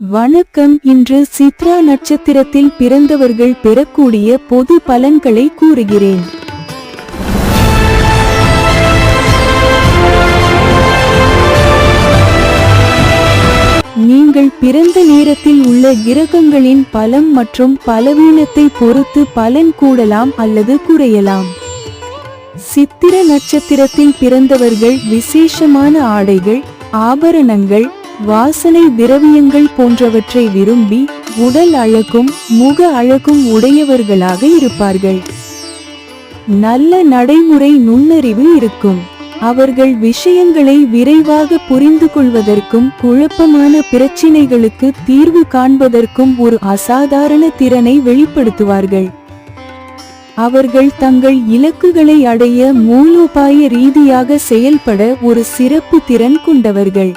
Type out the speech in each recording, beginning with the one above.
வணக்கம். இன்று சித்ரா நட்சத்திரத்தில் பிறந்தவர்கள் பெறக்கூடிய பொது பலன்களை கூறுகிறேன். நீங்கள் பிறந்த நேரத்தில் உள்ள கிரகங்களின் பலம் மற்றும் பலவீனத்தை பொறுத்து பலன் கூடலாம் அல்லது குறையலாம். சித்திர நட்சத்திரத்தில் பிறந்தவர்கள் விசேஷமான ஆடைகள் ஆபரணங்கள் வாசனை திரவியங்கள் போன்றவற்றை விரும்பி உடல் அழகும் முக அழகும் உடையவர்களாக இருப்பார்கள். நல்ல நடைமுறை நுண்ணறிவு இருக்கும். அவர்கள் விஷயங்களை விரைவாக புரிந்து கொள்வதற்கும் குழப்பமான பிரச்சினைகளுக்கு தீர்வு காண்பதற்கும் ஒரு அசாதாரண திறனை வெளிப்படுத்துவார்கள். அவர்கள் தங்கள் இலக்குகளை அடைய மூலோபாய ரீதியாக செயல்பட ஒரு சிறப்பு திறன் கொண்டவர்கள்.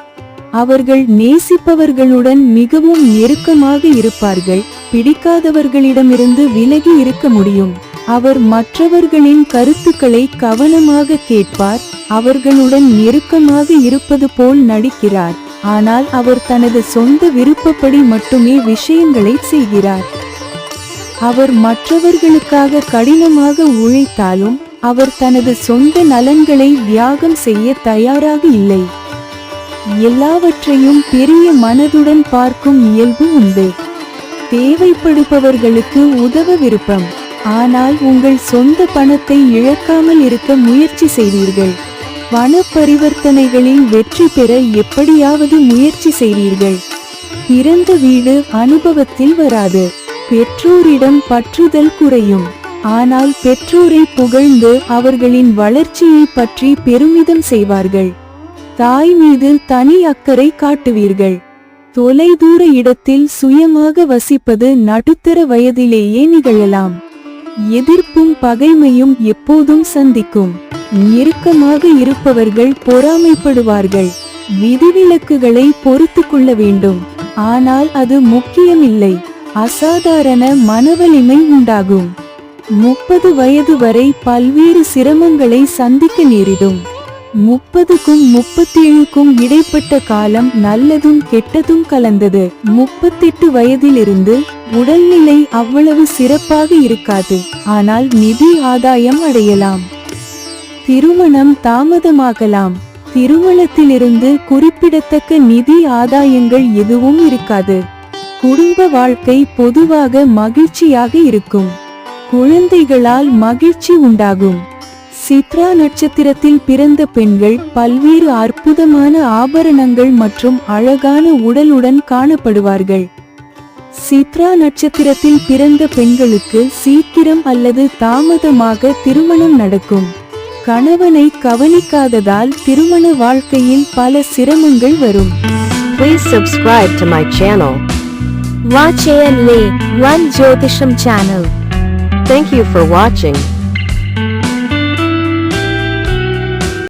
அவர்கள் நேசிப்பவர்களுடன் மிகவும் நெருக்கமாக இருப்பார்கள். பிடிக்காதவர்களிடமிருந்து விலகி இருக்க முடியும். அவர் மற்றவர்களின் கருத்துக்களை கவனமாக கேட்பார். அவர்களுடன் நெருக்கமாக இருப்பது போல் நடிக்கிறார். ஆனால் அவர் தனது சொந்த விருப்பப்படி மட்டுமே விஷயங்களை செய்கிறார். அவர் மற்றவர்களுக்காக கடினமாக உழைத்தாலும் அவர் தனது சொந்த நலன்களை தியாகம் செய்ய தயாராக இல்லை. எல்லாவற்றையும் பெரிய மனதுடன் பார்க்கும் இயல்பு உண்டு. தேவைப்படுபவர்களுக்கு உதவ விருப்பம். ஆனால் உங்கள் சொந்த பணத்தை இழக்காமல் இருக்க முயற்சி செய்வீர்கள் பண பரிவர்த்தனைகளில் வெற்றி பெற எப்படியாவது முயற்சி செய்வீர்கள் பிறந்த வீடு அனுபவத்தில் வராது. பெற்றோரிடம் பற்றுதல் குறையும். ஆனால் பெற்றோரை புகழ்ந்து அவர்களின் வளர்ச்சியை பற்றி பெருமிதம் செய்வார்கள். தாய் மீது தனி அக்கறை காட்டுவீர்கள். தொலைதூர இடத்தில் சுயமாக வசிப்பது நடுத்தர வயதிலேயே நிகழலாம். எதிர்ப்பும் பகைமையும் எப்போதும் சந்திக்கும். நெருக்கமாக இருப்பவர்கள் பொறாமைப்படுவார்கள். விதிவிலக்குகளை பொறுத்து கொள்ள வேண்டும். ஆனால் அது முக்கியமில்லை. அசாதாரண மனவலிமை உண்டாகும். முப்பது வயது வரை பல்வேறு சிரமங்களை சந்திக்க நேரிடும். முப்பதுக்கும் முப்பத்தி ஏழுக்கும் இடைப்பட்ட காலம் நல்லதும் கெட்டதும் கலந்தது. முப்பத்தெட்டு வயதிலிருந்து உடல்நிலை அவ்வளவு சிறப்பாக இருக்காது. ஆனால் நிதி ஆதாயம் அடையலாம். திருமணம் தாமதமாகலாம். திருமணத்திலிருந்து குறிப்பிடத்தக்க நிதி ஆதாயங்கள் எதுவும் இருக்காது. குடும்ப வாழ்க்கை பொதுவாக மகிழ்ச்சியாக இருக்கும். குழந்தைகளால் மகிழ்ச்சி உண்டாகும். சித்ரா நட்சத்திரத்தில் பிறந்த பெண்கள் பல்வேறு அற்புதமான ஆபரணங்கள் மற்றும் அழகான உடலுடன் காணப்படுவார்கள் சித்ரா நட்சத்திரத்தில் பிறந்த பெண்களுக்கு சீக்கிரம் அல்லது தாமதமாக திருமணம் நடக்கும் கணவனை கவனிக்காததால் திருமண வாழ்க்கையில் பல சிரமங்கள் வரும் Please subscribe to my channel. Watch and One Jyotisham channel. Thank you for watching.